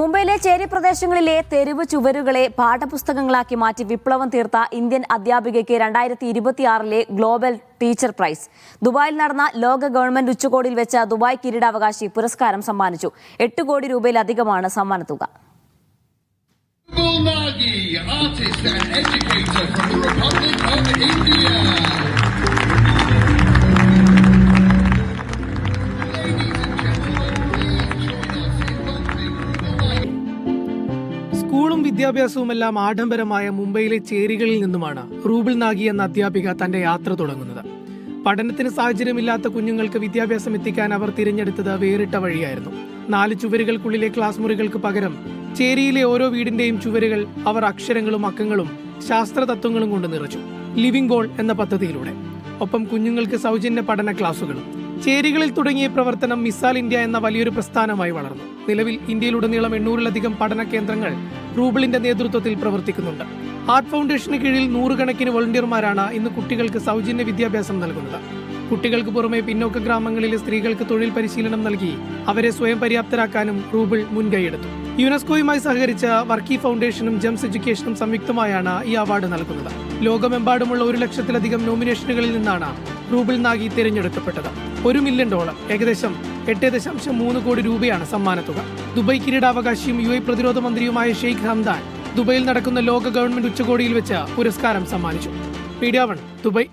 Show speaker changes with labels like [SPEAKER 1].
[SPEAKER 1] മുംബൈയിലെ ചേരി പ്രദേശങ്ങളിലെ തെരുവ് ചുവരുകളെ പാഠപുസ്തകങ്ങളാക്കി മാറ്റി വിപ്ലവം തീർത്ത ഇന്ത്യൻ അധ്യാപികയ്ക്ക് രണ്ടായിരത്തി ഇരുപത്തിയാറിലെ ഗ്ലോബൽ ടീച്ചർ പ്രൈസ്. ദുബായിൽ നടന്ന ലോക ഗവൺമെന്റ് ഉച്ചകോടിയിൽ വെച്ച ദുബായ് കിരീടാവകാശി പുരസ്കാരം സമ്മാനിച്ചു. എട്ട് കോടി രൂപയിലധികമാണ് സമ്മാനത്തുക
[SPEAKER 2] and.
[SPEAKER 3] വിദ്യാഭ്യാസവുമെല്ലാം ആഡംബരമായ മുംബൈയിലെ ചേരികളിൽ നിന്നുമാണ് റൂബിൾ നാഗി എന്ന അധ്യാപിക തന്റെ യാത്ര തുടങ്ങുന്നത്. പഠനത്തിന് സാഹചര്യമില്ലാത്ത കുഞ്ഞുങ്ങൾക്ക് വിദ്യാഭ്യാസം എത്തിക്കാൻ അവർ തിരഞ്ഞെടുത്തത് വേറിട്ട വഴിയായിരുന്നു. നാല് ചുവരുകൾക്കുള്ളിലെ ക്ലാസ് മുറികൾക്ക് പകരം ചേരിയിലെ ഓരോ വീടിന്റെയും ചുവരുകൾ അവർ അക്ഷരങ്ങളും അക്കങ്ങളും ശാസ്ത്ര തത്വങ്ങളും കൊണ്ട് നിറച്ചു. ലിവിംഗ് ബോൾ എന്ന പദ്ധതിയിലൂടെ. ഒപ്പം കുഞ്ഞുങ്ങൾക്ക് സൗജന്യ പഠന ക്ലാസുകളും. ചേരികളിൽ തുടങ്ങിയ പ്രവർത്തനം മിസാൽ ഇന്ത്യ എന്ന വലിയൊരു പ്രസ്ഥാനമായി വളർന്നു. നിലവിൽ ഇന്ത്യയിലുടനീളം എണ്ണൂറിലധികം പഠന കേന്ദ്രങ്ങൾ റൂബിളിന്റെ നേതൃത്വത്തിൽ പ്രവർത്തിക്കുന്നുണ്ട്. ആർട്ട് ഫൗണ്ടേഷന് കീഴിൽ നൂറുകണക്കിന് വോളണ്ടിയർമാരാണ് ഇന്ന് കുട്ടികൾക്ക് സൗജന്യ വിദ്യാഭ്യാസം നൽകുന്നത്. കുട്ടികൾക്ക് പുറമെ പിന്നോക്ക ഗ്രാമങ്ങളിലെ സ്ത്രീകൾക്ക് തൊഴിൽ പരിശീലനം നൽകി അവരെ സ്വയം പര്യാപ്തരാക്കാനും റൂബിൾ മുൻകൈയെടുത്തു. യുനെസ്കോയുമായി സഹകരിച്ച വർക്കി ഫൗണ്ടേഷനും ജംസ് എഡ്യൂക്കേഷനും സംയുക്തമായാണ് ഈ അവാർഡ് നൽകുന്നത്. ലോകമെമ്പാടുമുള്ള ഒരു ലക്ഷത്തിലധികം നോമിനേഷനുകളിൽ നിന്നാണ് റൂബിൾ നാഗി തിരഞ്ഞെടുക്കപ്പെട്ടത്. ഒരു മില്യൺ ഡോളർ ഏകദേശം എട്ട് ദശാംശം മൂന്ന് കോടി രൂപയാണ് സമ്മാനത്തുക. ദുബായ് കിരീടാവകാശിയും യു എ പ്രതിരോധ മന്ത്രിയുമായ ഷെയ്ഖ് ഹംദാൻ ദുബൈയിൽ നടക്കുന്ന ലോക ഗവൺമെന്റ് ഉച്ചകോടിയിൽ വെച്ച് പുരസ്കാരം സമ്മാനിച്ചു. Media one Dubai